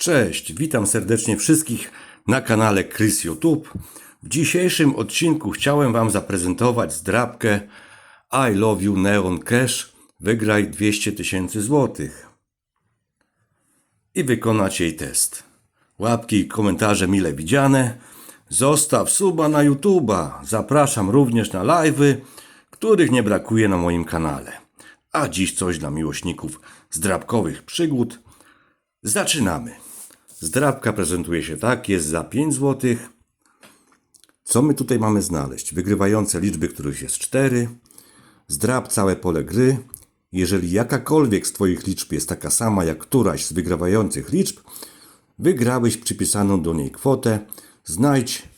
Cześć, witam serdecznie wszystkich na kanale Chris YouTube. W dzisiejszym odcinku chciałem Wam zaprezentować zdrabkę I Love You Neon Cash. Wygraj 200 tysięcy złotych. I wykonać jej test. Łapki i komentarze mile widziane. Zostaw suba na YouTube'a. Zapraszam również na live'y, których nie brakuje na moim kanale. A dziś coś dla miłośników zdrabkowych przygód. Zaczynamy. Zdrabka prezentuje się tak, jest za 5 zł. Co my tutaj mamy znaleźć? Wygrywające liczby, których jest 4. Zdrab całe pole gry. Jeżeli jakakolwiek z Twoich liczb jest taka sama jak któraś z wygrywających liczb, wygrałeś przypisaną do niej kwotę. Znajdź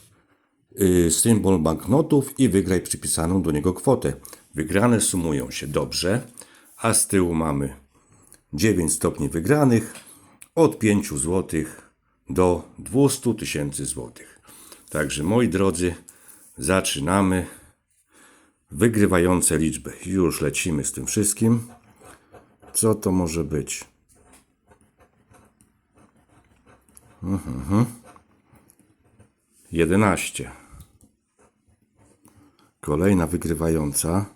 y, symbol banknotów i wygraj przypisaną do niego kwotę. Wygrane sumują się dobrze, a z tyłu mamy 9 stopni wygranych od 5 zł do 200 tysięcy złotych. Także moi drodzy, zaczynamy wygrywające liczby. Już lecimy z tym wszystkim. Co to może być? Mhm. 11. Kolejna wygrywająca.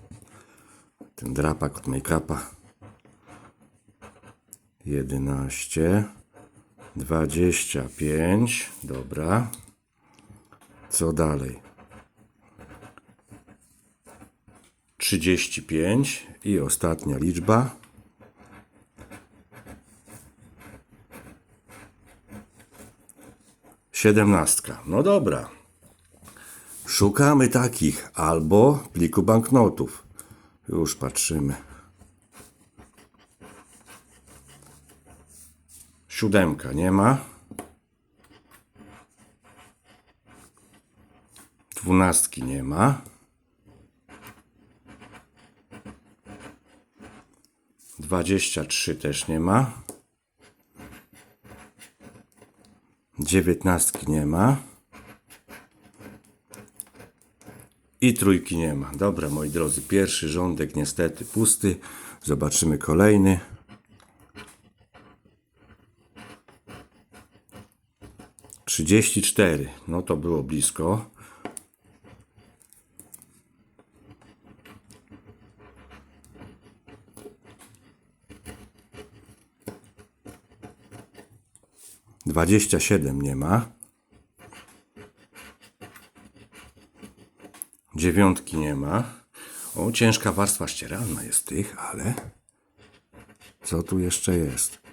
Ten drapak od make-upa. 11, 25, dobra. Co dalej? 35 i ostatnia liczba. Siedemnastka. No dobra. Szukamy takich albo pliku banknotów. Już patrzymy. Siódemka nie ma. Dwunastki nie ma. Dwadzieścia trzy też nie ma. Dziewiętnastki nie ma. I trójki nie ma. Dobra, moi drodzy, pierwszy rządek niestety pusty. Zobaczymy kolejny. Trzydzieści cztery. No to było blisko. Dwadzieścia siedem nie ma. Dziewiątki nie ma. O, ciężka warstwa ścieralna jest tych, ale co tu jeszcze jest?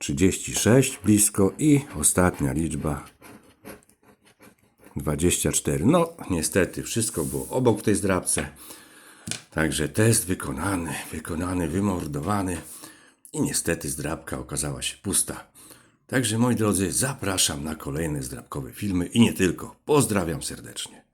36 blisko i ostatnia liczba 24. No, niestety, wszystko było obok tej zdrabce. Także test wykonany, wykonany, wymordowany i niestety zdrabka okazała się pusta. Także moi drodzy, zapraszam na kolejne zdrabkowe filmy i nie tylko. Pozdrawiam serdecznie.